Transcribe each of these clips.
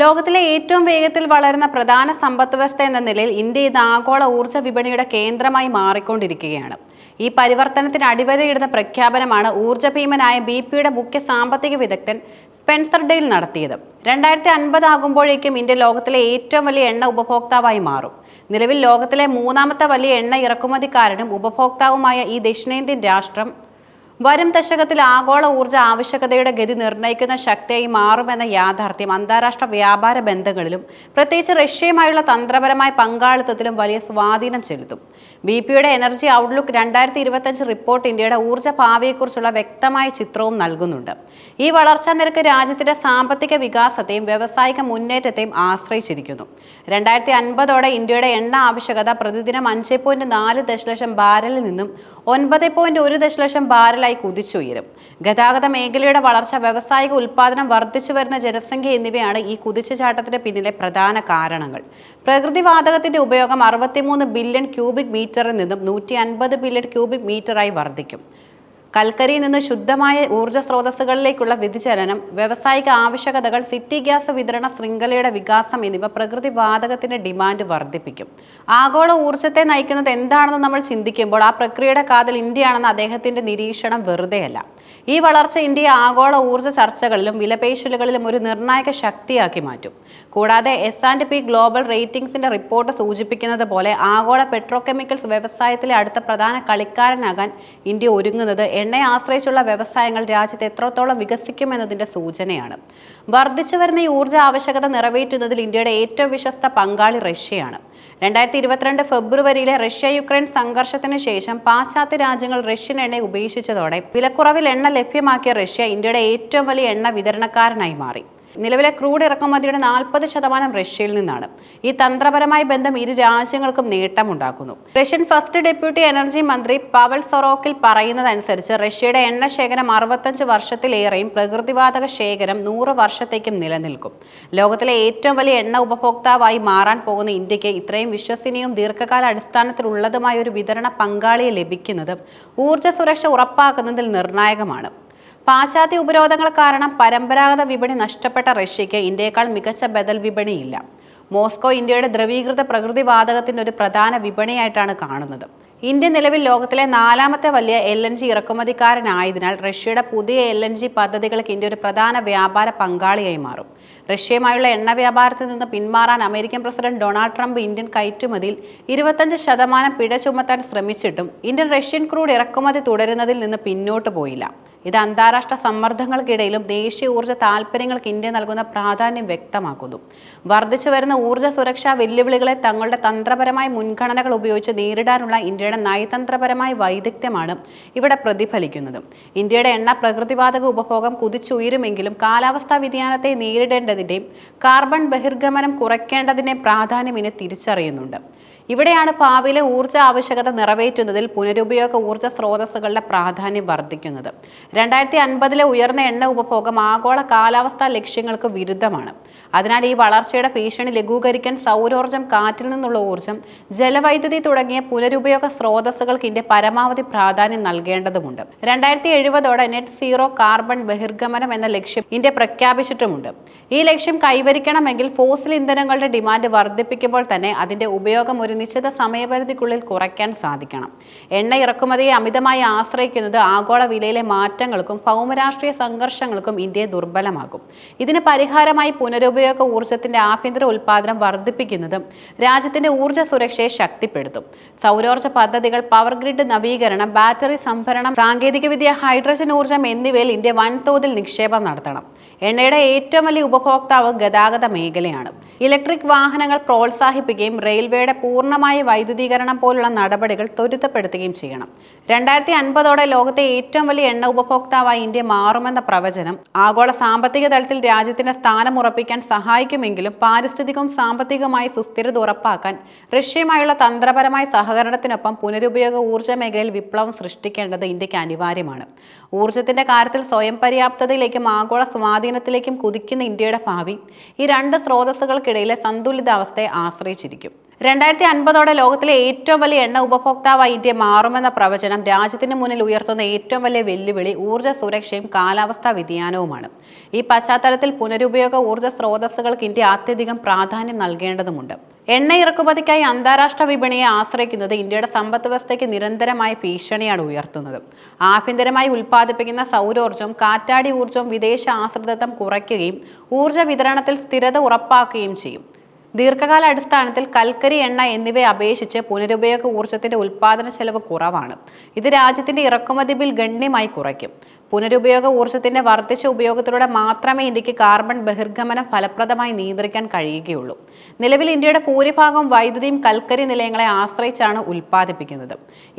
ലോകത്തിലെ ഏറ്റവും വേഗത്തിൽ വളരുന്ന പ്രധാന സമ്പദ് വ്യവസ്ഥ എന്ന നിലയിൽ ഇന്ത്യ ഇന്ന് ആഗോള ഊർജ വിപണിയുടെ കേന്ദ്രമായി മാറിക്കൊണ്ടിരിക്കുകയാണ്. ഈ പരിവർത്തനത്തിന് അടിവരയിടുന്ന പ്രഖ്യാപനമാണ് ഊർജ ഭീമനായ ബി പിയുടെ മുഖ്യ സാമ്പത്തിക വിദഗ്ധൻ സ്പെൻസർ ഡെയിൽ നടത്തിയത്. രണ്ടായിരത്തി അൻപത് ആകുമ്പോഴേക്കും ഇന്ത്യ ലോകത്തിലെ ഏറ്റവും വലിയ എണ്ണ ഉപഭോക്താവായി മാറും. നിലവിൽ ലോകത്തിലെ മൂന്നാമത്തെ വലിയ എണ്ണ ഇറക്കുമതിക്കാരനും ഉപഭോക്താവുമായ ഈ ദക്ഷിണേന്ത്യൻ രാഷ്ട്രം വരും ദശകത്തിൽ ആഗോള ഊർജ ആവശ്യകതയുടെ ഗതി നിർണയിക്കുന്ന ശക്തിയായി മാറുമെന്ന യാഥാർത്ഥ്യം അന്താരാഷ്ട്ര വ്യാപാര ബന്ധങ്ങളിലും പ്രത്യേകിച്ച് റഷ്യയുമായുള്ള തന്ത്രപരമായ പങ്കാളിത്തത്തിലും വലിയ സ്വാധീനം ചെലുത്തും. ബി പിയുടെ എനർജി ഔട്ട്ലുക്ക് രണ്ടായിരത്തി ഇരുപത്തഞ്ച് റിപ്പോർട്ട് ഇന്ത്യയുടെ ഊർജ ഭാവിയെക്കുറിച്ചുള്ള വ്യക്തമായ ചിത്രവും നൽകുന്നുണ്ട്. ഈ വളർച്ചാ നിരക്ക് രാജ്യത്തിന്റെ സാമ്പത്തിക വികാസത്തെയും വ്യവസായിക മുന്നേറ്റത്തെയും ആശ്രയിച്ചിരിക്കുന്നു. രണ്ടായിരത്തി അൻപതോടെ ഇന്ത്യയുടെ എണ്ണ ആവശ്യകത പ്രതിദിനം അഞ്ച് പോയിന്റ് നാല് ദശലക്ഷം ബാരലിൽ നിന്നും ഒൻപത് പോയിന്റ് ഒരു ദശലക്ഷം ബാരലായി കുതിച്ചുയരും. ഗതാഗത മേഖലയുടെ വളർച്ച വ്യവസായിക ഉൽപ്പാദനം വർദ്ധിച്ചു വരുന്ന ജനസംഖ്യ എന്നിവയാണ് ഈ കുതിച്ചുചാട്ടത്തിന് പിന്നിലെ പ്രധാന കാരണങ്ങൾ. പ്രകൃതിവാതകത്തിന്റെ ഉപയോഗം അറുപത്തിമൂന്ന് ബില്യൺ ക്യൂബിക് മീറ്ററിൽ നിന്നും നൂറ്റി അൻപത് ബില്യൺ ക്യൂബിക് മീറ്ററായി വർദ്ധിക്കും. കൽക്കരിയിൽ നിന്ന് ശുദ്ധമായ ഊർജ സ്രോതസ്സുകളിലേക്കുള്ള വ്യതിചലനം വ്യവസായിക ആവശ്യകതകൾ സിറ്റി ഗ്യാസ് വിതരണ ശൃംഖലയുടെ വികാസം എന്നിവ പ്രകൃതി വാതകത്തിന്റെ ഡിമാൻഡ് വർദ്ധിപ്പിക്കും. ആഗോള ഊർജത്തെ നയിക്കുന്നത് എന്താണെന്ന് നമ്മൾ ചിന്തിക്കുമ്പോൾ ആ പ്രക്രിയയുടെ കാതൽ ഇന്ത്യയാണെന്ന് അദ്ദേഹത്തിന്റെ നിരീക്ഷണം വെറുതെയല്ല. ഈ വളർച്ച ഇന്ത്യയെ ആഗോള ഊർജ ചർച്ചകളിലും വിലപേശലുകളിലും ഒരു നിർണായക ശക്തിയാക്കി മാറ്റും. കൂടാതെ എസ് ആൻഡ് പി ഗ്ലോബൽ റേറ്റിംഗ്സിന്റെ റിപ്പോർട്ട് സൂചിപ്പിക്കുന്നത് പോലെ ആഗോള പെട്രോകെമിക്കൽസ് വ്യവസായത്തിലെ അടുത്ത പ്രധാന കളിക്കാരനാകാൻ ഇന്ത്യ ഒരുങ്ങുന്നത് എണ്ണയെ ആശ്രയിച്ചുള്ള വ്യവസായങ്ങൾ രാജ്യത്ത് എത്രത്തോളം വികസിക്കുമെന്നതിന്റെ സൂചനയാണ്. വർദ്ധിച്ചു വരുന്ന ഈ ഊർജ ആവശ്യകത നിറവേറ്റുന്നതിൽ ഇന്ത്യയുടെ ഏറ്റവും വിശ്വസ്ത പങ്കാളി റഷ്യയാണ്. രണ്ടായിരത്തി ഇരുപത്തിരണ്ട് ഫെബ്രുവരിയിലെ റഷ്യ യുക്രൈൻ സംഘർഷത്തിന് ശേഷം പാശ്ചാത്യ രാജ്യങ്ങൾ റഷ്യൻ എണ്ണ ഉപേക്ഷിച്ചതോടെ വിലക്കുറവിൽ എണ്ണ ലഭ്യമാക്കിയ റഷ്യ ഇന്ത്യയുടെ ഏറ്റവും വലിയ എണ്ണ വിതരണക്കാരനായി മാറി. നിലവിലെ ക്രൂഡ് ഇറക്കുമതിയുടെ നാൽപ്പത് ശതമാനം റഷ്യയിൽ നിന്നാണ്. ഈ തന്ത്രപരമായ ബന്ധം ഇരു രാജ്യങ്ങൾക്കും നേട്ടമുണ്ടാക്കുന്നു. റഷ്യൻ ഫസ്റ്റ് ഡെപ്യൂട്ടി എനർജി മന്ത്രി പവൽ സൊറോക്കിൽ പറയുന്നതനുസരിച്ച് റഷ്യയുടെ എണ്ണ ശേഖരം അറുപത്തഞ്ച് വർഷത്തിലേറെയും പ്രകൃതിവാതക ശേഖരം നൂറ് വർഷത്തേക്കും നിലനിൽക്കും. ലോകത്തിലെ ഏറ്റവും വലിയ എണ്ണ ഉപഭോക്താവായി മാറാൻ പോകുന്ന ഇന്ത്യയ്ക്ക് ഇത്രയും വിശ്വസനീയവും ദീർഘകാല അടിസ്ഥാനത്തിലുള്ളതുമായ ഒരു വിതരണ പങ്കാളിയെ ലഭിക്കുന്നത് ഊർജ സുരക്ഷ ഉറപ്പാക്കുന്നതിൽ നിർണായകമാണ്. പാശ്ചാത്യ ഉപരോധങ്ങൾ കാരണം പരമ്പരാഗത വിപണി നഷ്ടപ്പെട്ട റഷ്യയ്ക്ക് ഇന്ത്യയേക്കാൾ മികച്ച ബദൽ വിപണിയില്ല. മോസ്കോ ഇന്ത്യയുടെ ദ്രവീകൃത പ്രകൃതിവാതകത്തിന്റെ ഒരു പ്രധാന വിപണിയായിട്ടാണ് കാണുന്നത്. ഇന്ത്യ നിലവിൽ ലോകത്തിലെ നാലാമത്തെ വലിയ എൽ എൻ ജി ഇറക്കുമതിക്കാരനായതിനാൽ റഷ്യയുടെ പുതിയ എൽ എൻ ജി പദ്ധതികൾക്ക് ഇന്ത്യ ഒരു പ്രധാന വ്യാപാര പങ്കാളിയായി മാറും. റഷ്യയുമായുള്ള എണ്ണ വ്യാപാരത്തിൽ നിന്ന് പിന്മാറാൻ American president Donald Trump Indian കയറ്റുമതിയിൽ ഇരുപത്തഞ്ച് ശതമാനം പിഴ ചുമത്താൻ ശ്രമിച്ചിട്ടും ഇന്ത്യൻ റഷ്യൻ ക്രൂഡ് ഇറക്കുമതി തുടരുന്നതിൽ നിന്ന് പിന്നോട്ട് പോയില്ല. ഇത് അന്താരാഷ്ട്ര സമ്മർദ്ദങ്ങൾക്കിടയിലും ദേശീയ ഊർജ താൽപ്പര്യങ്ങൾക്ക് ഇന്ത്യ നൽകുന്ന പ്രാധാന്യം വ്യക്തമാക്കുന്നു. വർദ്ധിച്ചു വരുന്ന ഊർജ സുരക്ഷാ വെല്ലുവിളികളെ തങ്ങളുടെ തന്ത്രപരമായ മുൻഗണനകൾ ഉപയോഗിച്ച് നേരിടാനുള്ള ഇന്ത്യയുടെ നയതന്ത്രപരമായ വൈദഗ്ധ്യമാണ് ഇവിടെ പ്രതിഫലിക്കുന്നത്. ഇന്ത്യയുടെ എണ്ണ പ്രകൃതിവാതക ഉപഭോഗം കുതിച്ചുയരുമെങ്കിലും കാലാവസ്ഥാ വ്യതിയാനത്തെ നേരിടേണ്ടതിന്റെയും കാർബൺ ബഹിർഗമനം കുറയ്ക്കേണ്ടതിന്റെ പ്രാധാന്യം ഇനി തിരിച്ചറിയുന്നുണ്ട്. ഇവിടെയാണ് ഭാവിയിലെ ഊർജ ആവശ്യകത നിറവേറ്റുന്നതിൽ പുനരുപയോഗ ഊർജ സ്രോതസ്സുകളുടെ പ്രാധാന്യം വർദ്ധിക്കുന്നത്. രണ്ടായിരത്തി അൻപതിലെ ഉയർന്ന എണ്ണ ഉപഭോഗം ആഗോള കാലാവസ്ഥാ ലക്ഷ്യങ്ങൾക്ക് വിരുദ്ധമാണ്. അതിനാൽ ഈ വളർച്ചയുടെ ഭീഷണി ലഘൂകരിക്കാൻ സൗരോർജം കാറ്റിൽ നിന്നുള്ള ഊർജം ജലവൈദ്യുതി തുടങ്ങിയ പുനരുപയോഗ സ്രോതസ്സുകൾക്ക് ഇന്ത്യ പരമാവധി പ്രാധാന്യം നൽകേണ്ടതുണ്ട് രണ്ടായിരത്തി എഴുപതോടെ നെറ്റ് സീറോ കാർബൺ ബഹിർഗമനം എന്ന ലക്ഷ്യം ഇന്ത്യ പ്രഖ്യാപിച്ചിട്ടുമുണ്ട്. ഈ ലക്ഷ്യം കൈവരിക്കണമെങ്കിൽ ഫോസിൽ ഇന്ധനങ്ങളുടെ ഡിമാൻഡ് വർദ്ധിപ്പിക്കുമ്പോൾ തന്നെ അതിന്റെ ഉപയോഗം ഒരു നിശ്ചിത സമയപരിധിക്കുള്ളിൽ കുറയ്ക്കാൻ സാധിക്കണം. എണ്ണ ഇറക്കുമതിയെ അമിതമായി ആശ്രയിക്കുന്നത് ആഗോള വിലയിലെ മാറ്റങ്ങൾക്കും ഭൗമരാഷ്ട്രീയ സംഘർഷങ്ങൾക്കും ഇന്ത്യയെ ദുർബലമാകും ഇതിന് പരിഹാരമായി പുനരുപയോഗ ഊർജത്തിന്റെ ആഭ്യന്തര ഉൽപ്പാദനം വർദ്ധിപ്പിക്കുന്നതും രാജ്യത്തിന്റെ ഊർജ സുരക്ഷയെ ശക്തിപ്പെടുത്തും. സൗരോർജ പദ്ധതികൾ പവർ ഗ്രിഡ് നവീകരണം ബാറ്ററി സംഭരണം സാങ്കേതികവിദ്യ ഹൈഡ്രജൻ ഊർജം എന്നിവയിൽ ഇന്ത്യ വൻതോതിൽ നിക്ഷേപം നടത്തണം. എണ്ണയുടെ ഏറ്റവും വലിയ ഉപഭോക്താവ് ഗതാഗത മേഖലയാണ്. ഇലക്ട്രിക് വാഹനങ്ങൾ പ്രോത്സാഹിപ്പിക്കുകയും റെയിൽവേയുടെ പൂർണമായ വൈദ്യുതീകരണം പോലുള്ള നടപടികൾ ത്വരിതപ്പെടുത്തുകയും ചെയ്യണം. രണ്ടായിരത്തി അൻപതോടെ ലോകത്തെ ഏറ്റവും വലിയ എണ്ണ ഉപഭോക്താവായി ഇന്ത്യ മാറുമെന്ന പ്രവചനം ആഗോള സാമ്പത്തിക തലത്തിൽ രാജ്യത്തിന്റെ സ്ഥാനം ഉറപ്പിക്കാൻ സഹായിക്കുമെങ്കിലും പാരിസ്ഥിതികവും സാമ്പത്തികവുമായി സുസ്ഥിരത ഉറപ്പാക്കാൻ റഷ്യയുമായുള്ള തന്ത്രപരമായ സഹകരണത്തിനൊപ്പം പുനരുപയോഗ ഊർജ മേഖലയിൽ വിപ്ലവം സൃഷ്ടിക്കേണ്ടത് ഇന്ത്യയ്ക്ക് അനിവാര്യമാണ്. ഊർജത്തിന്റെ കാര്യത്തിൽ സ്വയം പര്യാപ്തതയിലേക്കും ആഗോള സ്വാധീനത്തിലേക്കും കുതിക്കുന്ന ഇന്ത്യയുടെ ഭാവി ഈ രണ്ട് സ്രോതസ്സുകൾക്കിടയിലെ സന്തുലിതാവസ്ഥയെ ആശ്രയിച്ചിരിക്കും. രണ്ടായിരത്തി അൻപതോടെ ലോകത്തിലെ ഏറ്റവും വലിയ എണ്ണ ഉപഭോക്താവായി ഇന്ത്യ മാറുമെന്ന പ്രവചനം രാജ്യത്തിന് മുന്നിൽ ഉയർത്തുന്ന ഏറ്റവും വലിയ വെല്ലുവിളി ഊർജ സുരക്ഷയും കാലാവസ്ഥാ വ്യതിയാനവുമാണ്. ഈ പശ്ചാത്തലത്തിൽ പുനരുപയോഗ ഊർജ സ്രോതസ്സുകൾക്ക് ഇന്ത്യ അത്യധികം പ്രാധാന്യം നൽകേണ്ടതുണ്ട് എണ്ണ ഇറക്കുമതിക്കായി അന്താരാഷ്ട്ര വിപണിയെ ആശ്രയിക്കുന്നത് ഇന്ത്യയുടെ സമ്പദ് വ്യവസ്ഥയ്ക്ക് നിരന്തരമായ ഭീഷണിയാണ് ഉയർത്തുന്നത്. ആഭ്യന്തരമായി ഉൽപ്പാദിപ്പിക്കുന്ന സൗരോർജം കാറ്റാടി ഊർജം വിദേശ ആശ്രിതത്വം കുറയ്ക്കുകയും ഊർജ വിതരണത്തിൽ സ്ഥിരത ഉറപ്പാക്കുകയും ചെയ്യും. ദീർഘകാല അടിസ്ഥാനത്തിൽ കൽക്കരി എണ്ണ എന്നിവയെ അപേക്ഷിച്ച് പുനരുപയോഗ ഊർജത്തിന്റെ ഉൽപ്പാദന ചെലവ് കുറവാണ്. ഇത് രാജ്യത്തിന്റെ ഇറക്കുമതി ബിൽ ഗണ്യമായി കുറയ്ക്കും. പുനരുപയോഗ ഊർജത്തിന്റെ വർദ്ധിച്ച ഉപയോഗത്തിലൂടെ മാത്രമേ ഇന്ത്യയ്ക്ക് കാർബൺ ബഹിർഗമനം ഫലപ്രദമായി നിയന്ത്രിക്കാൻ കഴിയുകയുള്ളൂ. നിലവിൽ ഇന്ത്യയുടെ ഭൂരിഭാഗം വൈദ്യുതിയും കൽക്കരി നിലയങ്ങളെ ആശ്രയിച്ചാണ് ഉൽപ്പാദിപ്പിക്കുന്നത്.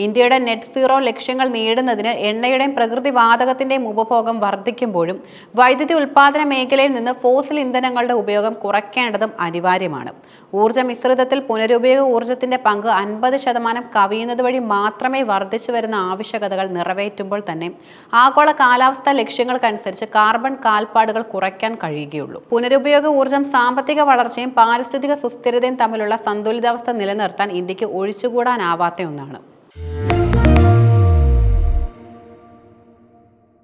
ഇന്ത്യയുടെ നെറ്റ് സീറോ ലക്ഷ്യങ്ങൾ നേടുന്നതിന് എണ്ണയുടെയും പ്രകൃതി വാതകത്തിന്റെയും ഉപഭോഗം വർദ്ധിക്കുമ്പോഴും വൈദ്യുതി ഉൽപ്പാദന മേഖലയിൽ നിന്ന് ഫോസിൽ ഇന്ധനങ്ങളുടെ ഉപയോഗം കുറയ്ക്കേണ്ടതും അനിവാര്യമാണ്. ഊർജ മിശ്രിതത്തിൽ പുനരുപയോഗ ഊർജത്തിന്റെ പങ്ക് അൻപത് ശതമാനം കവിയുന്നത് വഴി മാത്രമേ വർദ്ധിച്ചു വരുന്ന ആവശ്യകതകൾ നിറവേറ്റുമ്പോൾ തന്നെ ആഗോള കാലാവസ്ഥാ ലക്ഷ്യങ്ങൾക്കനുസരിച്ച് കാർബൺ കാൽപ്പാടുകൾ കുറയ്ക്കാൻ കഴിയുകയുള്ളൂ. പുനരുപയോഗ ഊർജം സാമ്പത്തിക വളർച്ചയും പാരിസ്ഥിതിക സുസ്ഥിരതയും തമ്മിലുള്ള സന്തുലിതാവസ്ഥ നിലനിർത്താൻ ഇന്ത്യയ്ക്ക് ഒഴിച്ചുകൂടാനാവാത്ത ഒന്നാണ്.